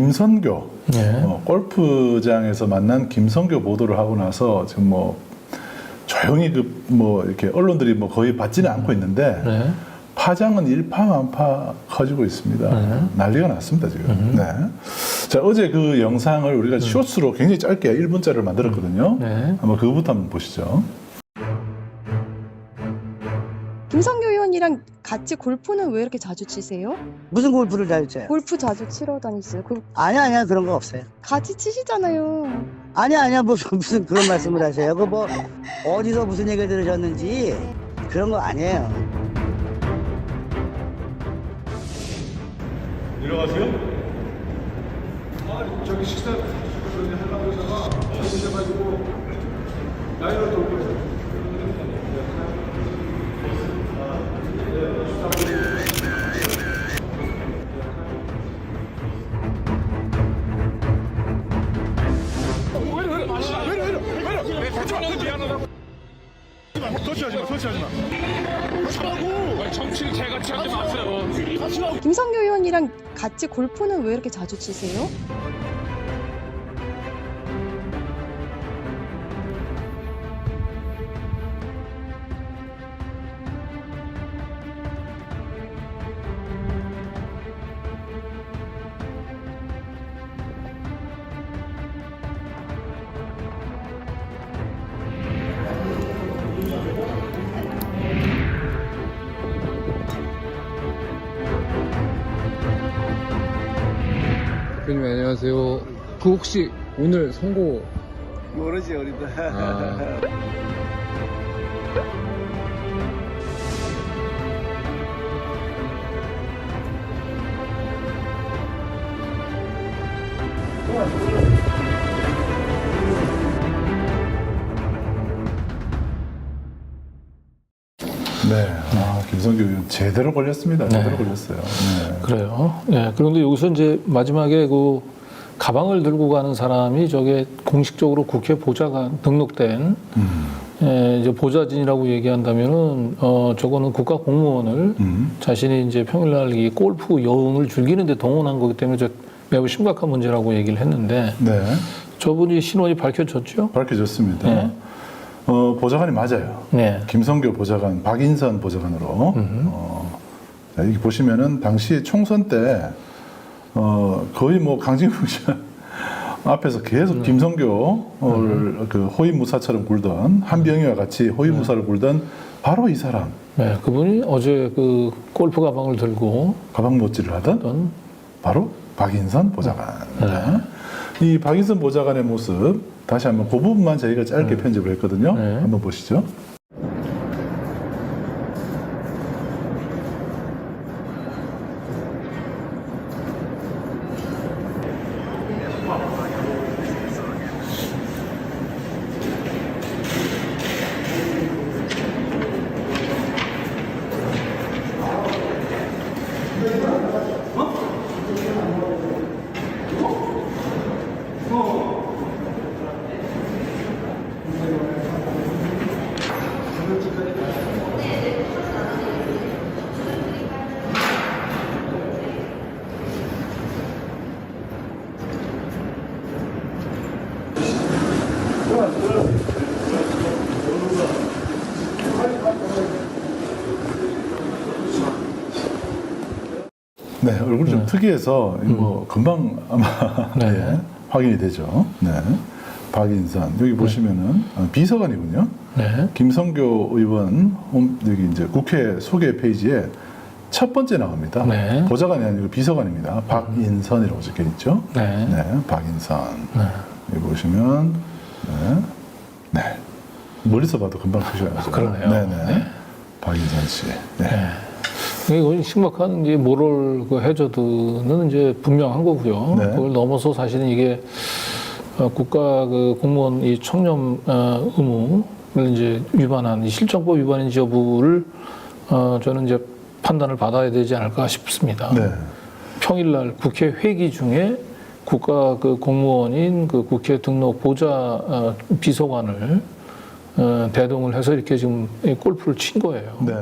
김선교 네. 어, 골프장에서 만난 김선교 보도를 하고 나서 지금 뭐 조용히 그 뭐 이렇게 언론들이 뭐 거의 받지는 않고 있는데 네. 파장은 일파만파 커지고 있습니다. 네. 난리가 났습니다 지금. 네. 자 어제 그 영상을 우리가 쇼츠로 굉장히 짧게 1분짜리를 만들었거든요. 네. 한번 그거부터 한번 보시죠. 김성교 의원이랑 같이 골프는 왜 이렇게 자주 치세요? 무슨 골프를 잘 쳐요? 골프 자주 치러 다니세요? 그 아니야 아니야 그런 거 없어요. 같이 치시잖아요. 아니야 아니야 무슨 무슨 그런 말씀을 하세요. 그 뭐 어디서 무슨 얘기 들으셨는지 그런 거 아니에요. 내려가세요. 아, 저기 식사 저기 하려고 하다가 드셔가지고 라이너 터치하지 마, 터치하지 마. 정치를 개같이 하지 마세요. 김성교 의원이랑 같이 골프는 왜 이렇게 자주 치세요? 대표님 안녕하세요. 그 혹시 오늘 선고 모르지 우리도. 아, 네, 아, 김성규 의원 제대로 걸렸습니다. 제대로 네. 걸렸어요. 네. 그래요. 예. 그런데 여기서 이제 마지막에 그 가방을 들고 가는 사람이 저게 공식적으로 국회 보좌관 등록된 음, 예, 이제 보좌진이라고 얘기한다면은 어 저거는 국가 공무원을 음, 자신이 이제 평일날 이 골프 여흥을 즐기는데 동원한 거기 때문에 저 매우 심각한 문제라고 얘기를 했는데 네, 저분이 신원이 밝혀졌죠? 밝혀졌습니다. 네. 어, 보좌관이 맞아요. 네. 김성교 보좌관, 박인선 보좌관으로. 어, 자, 여기 보시면은 당시 총선 때 어, 거의 뭐 강진국 씨 앞에서 계속 김성교를 그 호위무사처럼 굴던 한병희와 같이 호위무사를 굴던 바로 이 사람 네, 그분이 어제 그 골프 가방을 들고 가방 못질을 하던 어떤 바로 박인선 보좌관. 이 박인선 보좌관의 모습 다시 한번 그 부분만 저희가 짧게 편집을 했거든요. 네. 한번 보시죠. 네, 얼굴이 좀 특이해서 뭐 금방 아마 네. 예, 확인이 되죠. 네. 박인선 여기 보시면은 어, 비서관이군요. 네. 김성교 의원 홈 여기 이제 국회 소개 페이지에 첫 번째 나옵니다. 네. 보좌관이 아니고 비서관입니다. 박인선이라고 적혀 있죠. 네. 네, 박인선. 네. 여기 보시면 네, 네. 멀리서 봐도 금방 크셔야죠. 그러네요. 네, 네. 박인선 씨. 네. 이건 심각한 이제 모럴 그 해저드는 이제 분명한 거고요. 네. 그걸 넘어서 사실은 이게 어, 국가 그 공무원 이 청렴 어, 의무를 이제 위반한 이 실정법 위반인지 여부를 어, 저는 이제 판단을 받아야 되지 않을까 싶습니다. 네. 평일날 국회 회기 중에 국가 그 공무원인 그 국회 등록 보좌 어, 비서관을 어, 대동을 해서 이렇게 지금 이 골프를 친 거예요. 네.